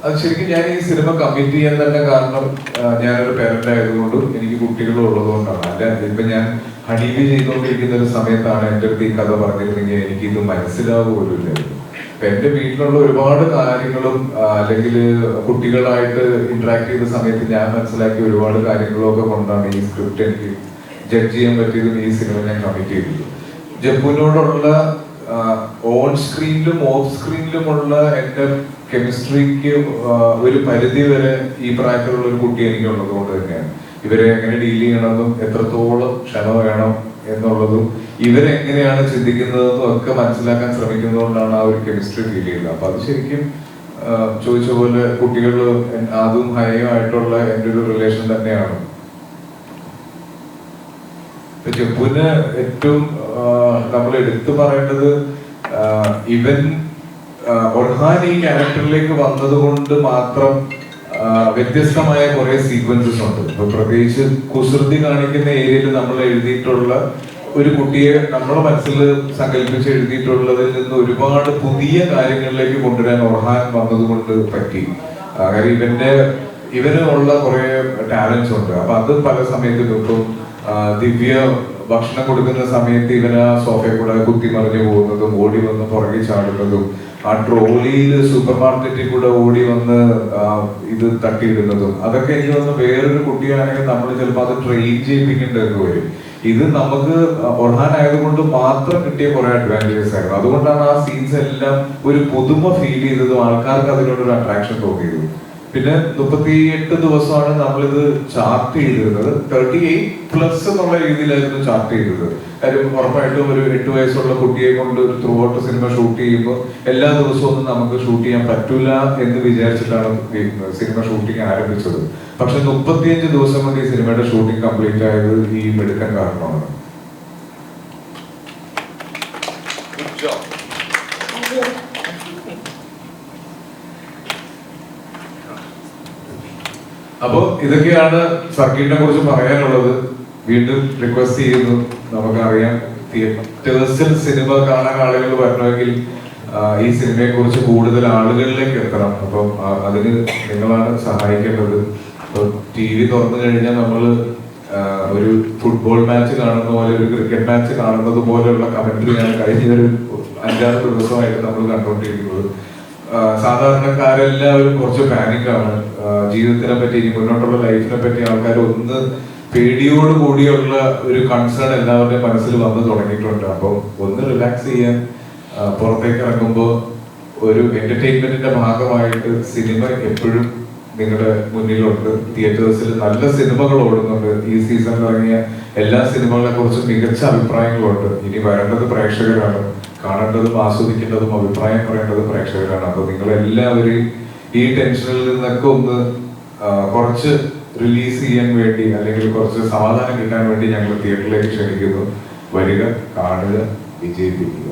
അത് ശരിക്കും ഞാൻ ഈ സിനിമ കമ്മിറ്റ് ചെയ്യാൻ തന്നെ കാരണം ഞാനൊരു പേരന്റ് ആയതുകൊണ്ടും എനിക്ക് കുട്ടികളും ഉള്ളതുകൊണ്ടാണ്. അല്ല? ഇപ്പൊ ഞാൻ ഹണീബി ചെയ്തുകൊണ്ടിരിക്കുന്ന ഒരു സമയത്താണ് എന്റെ അടുത്ത് ഈ കഥ പറഞ്ഞിരുന്നെങ്കിൽ എനിക്ക് ഇത് മനസ്സിലാവുക പോലും ഇല്ലായിരുന്നു അപ്പൊ എന്റെ വീട്ടിലുള്ള ഒരുപാട് കാര്യങ്ങളും അല്ലെങ്കിൽ കുട്ടികളായിട്ട് ഇന്ററാക്ട് ചെയ്ത സമയത്ത് ഞാൻ മനസ്സിലാക്കിയ ഒരുപാട് കാര്യങ്ങളൊക്കെ കൊണ്ടാണ് ഈ സ്ക്രിപ്റ്റ് എനിക്ക് ജഡ്ജ് ചെയ്യാൻ പറ്റിയതും ഈ സിനിമ ഞാൻ കമ്മിറ്റ് ചെയ്തത്. ജപ്പുവിനോടുള്ള ഓൺ സ്ക്രീനിലും ഓഫ് സ്ക്രീനിലുമുള്ള എന്റെ കെമിസ്ട്രിക്ക് ഒരു പരിധി വരെ ഈ പ്രായത്തിലുള്ള ഒരു കുട്ടി എനിക്കുള്ളത് കൊണ്ട് തന്നെയാണ്. ഇവരെ എങ്ങനെ ഡീൽ ചെയ്യണമെന്നും എത്രത്തോളം ക്ഷമ വേണം എന്നുള്ളതും ഇവരെങ്ങനെയാണ് ചിന്തിക്കുന്നതെന്നും ഒക്കെ മനസ്സിലാക്കാൻ ശ്രമിക്കുന്നതുകൊണ്ടാണ് ആ ഒരു കെമിസ്ട്രി ഫീൽ ചെയ്യുന്നത് അപ്പൊ അത് ശരിക്കും ചോദിച്ച പോലെ കുട്ടികൾ അതും ഹൈയും ആയിട്ടുള്ള എന്റെ ഒരു റിലേഷൻ തന്നെയാണ്. ജപ്പുവിന് ഏറ്റവും നമ്മൾ എടുത്തു പറയേണ്ടത് ഇവൻ ഒർഹാൻ ഈ ക്യാരക്ടറിലേക്ക് വന്നത് കൊണ്ട് മാത്രം വ്യത്യസ്തമായ കുറെ സീക്വൻസസ് ഉണ്ട്. ഇപ്പൊ പ്രത്യേകിച്ച് കുസൃതി കാണിക്കുന്ന ഏരിയയിൽ നമ്മൾ എഴുതിയിട്ടുള്ള ഒരു കുട്ടിയെ നമ്മുടെ മനസ്സിൽ സങ്കല്പിച്ച് എഴുതിയിട്ടുള്ളതിൽ നിന്ന് ഒരുപാട് പുതിയ കാര്യങ്ങളിലേക്ക് കൊണ്ടുവരാൻ ഒർഹാൻ വന്നതുകൊണ്ട് പറ്റി. കാരണം ഇവന്റെ ഇവനുള്ള കുറെ ടാലൻസ് ഉണ്ട്. അപ്പൊ അത് പല സമയത്തും ഇപ്പം ദിവ്യ ഭക്ഷണം കൊടുക്കുന്ന സമയത്ത് ഇവന് ആ സോഫയിൽ കൂടെ കുത്തി മറിഞ്ഞു പോകുന്നതും ഓടി വന്ന് പുറകെ ചാടുന്നതും ആ ട്രോളിയിൽ സൂപ്പർ മാർക്കറ്റിൽ കൂടെ ഓടി വന്ന് ഇത് തട്ടിയിടുന്നതും അതൊക്കെ എനിക്ക് തോന്നുന്നു വേറൊരു കുട്ടിയാണെങ്കിൽ നമ്മൾ ചിലപ്പോൾ അത് ട്രെയിൻ ചെയ്യിപ്പിക്കേണ്ടതൊക്കെ വരും. ഇത് നമുക്ക് ഒർഹാൻ ആയതുകൊണ്ട് മാത്രം കിട്ടിയ കുറെ അഡ്വാന്റേജസ് ആയിരുന്നു. അതുകൊണ്ടാണ് ആ സീൻസ് എല്ലാം ഒരു പുതുമ ഫീൽ ചെയ്തതും ആൾക്കാർക്ക് അതിനോടൊരു അട്രാക്ഷൻ തോന്നിയതും. പിന്നെ മുപ്പത്തിയെട്ട് ദിവസമാണ് നമ്മളിത് ചാർട്ട് ചെയ്തിരുന്നത്. തേർട്ടി എയ്റ്റ് പ്ലസ് എന്നുള്ള രീതിയിലായിരുന്നു ചാർട്ട് ചെയ്തത് കാര്യം ഉറപ്പായിട്ടും ഒരു എട്ട് വയസ്സുള്ള കുട്ടിയെ കൊണ്ട് ഒരു ത്രൂ ഔട്ട് സിനിമ ഷൂട്ട് ചെയ്യുമ്പോൾ എല്ലാ ദിവസവും ഒന്നും നമുക്ക് ഷൂട്ട് ചെയ്യാൻ പറ്റൂല എന്ന് വിചാരിച്ചിട്ടാണ് സിനിമ ഷൂട്ടിംഗ് ആരംഭിച്ചത്. പക്ഷെ മുപ്പത്തിയഞ്ച് ദിവസം കൊണ്ട് ഈ സിനിമയുടെ ഷൂട്ടിംഗ് കംപ്ലീറ്റ് ആയത് ഈ മെടുക്കാൻ കാരണമാണ്. Good job. അപ്പൊ ഇതൊക്കെയാണ് സർക്കിട്ടിനെ കുറിച്ച് പറയാനുള്ളത്. വീണ്ടും റിക്വസ്റ്റ് ചെയ്യുന്നു. നമുക്കറിയാം തിയേറ്റേഴ്സിൽ സിനിമ കാണാൻ ആളുകൾ വരണമെങ്കിൽ ഈ സിനിമയെ കുറിച്ച് കൂടുതൽ ആളുകളിലേക്ക് എത്തണം. അപ്പം അതിന് നിങ്ങളാണ് സഹായിക്കേണ്ടത്. ഇപ്പൊ ടി വി തുറന്നു കഴിഞ്ഞാൽ നമ്മൾ ഒരു ഫുട്ബോൾ മാച്ച് കാണുന്ന പോലെ ഒരു ക്രിക്കറ്റ് മാച്ച് കാണുന്നത് പോലെയുള്ള കമന്ററിയാണ് കഴിഞ്ഞ ഒരു അഞ്ചാറ് ദിവസമായിട്ട് നമ്മൾ കണ്ടുകൊണ്ടിരിക്കുന്നത്. സാധാരണക്കാരെല്ലാവരും കുറച്ച് പാനിക് ആണ്. ആ, ജീവിതത്തിനെ പറ്റി ഇനി മുന്നോട്ടുള്ള ലൈഫിനെ പറ്റി ആൾക്കാർ ഒന്ന് പേടിയോട് കൂടിയുള്ള ഒരു കൺസേൺ എല്ലാവരുടെയും മനസ്സിൽ വന്നു തുടങ്ങിയിട്ടുണ്ട്. അപ്പം ഒന്ന് റിലാക്സ് ചെയ്യാൻ പുറത്തേക്ക് ഇറങ്ങുമ്പോൾ ഒരു എന്റർടൈൻമെന്റിന്റെ ഭാഗമായിട്ട് സിനിമ എപ്പോഴും നിങ്ങളുടെ മുന്നിലുണ്ട്. തിയേറ്റേഴ്സിൽ നല്ല സിനിമകൾ ഓടുന്നുണ്ട്. ഈ സീസണിൽ ഇറങ്ങിയ എല്ലാ സിനിമകളെ കുറിച്ചും മികച്ച അഭിപ്രായങ്ങളുണ്ട്. ഇനി വരേണ്ടത് പ്രേക്ഷകരാണ്. കാണേണ്ടതും ആസ്വദിക്കേണ്ടതും അഭിപ്രായം പറയേണ്ടതും പ്രേക്ഷകരാണ്. അപ്പൊ നിങ്ങൾ എല്ലാവരും ഈ ടെൻഷനിൽ നിന്നൊക്കെ ഒന്ന് കുറച്ച് റിലീസ് ചെയ്യാൻ വേണ്ടി അല്ലെങ്കിൽ കുറച്ച് സമാധാനം കിട്ടാൻ വേണ്ടി ഞങ്ങൾ തിയേറ്ററിലേക്ക് ക്ഷണിക്കുന്നു. വരിക കാണുക വിജയിപ്പിക്കുക.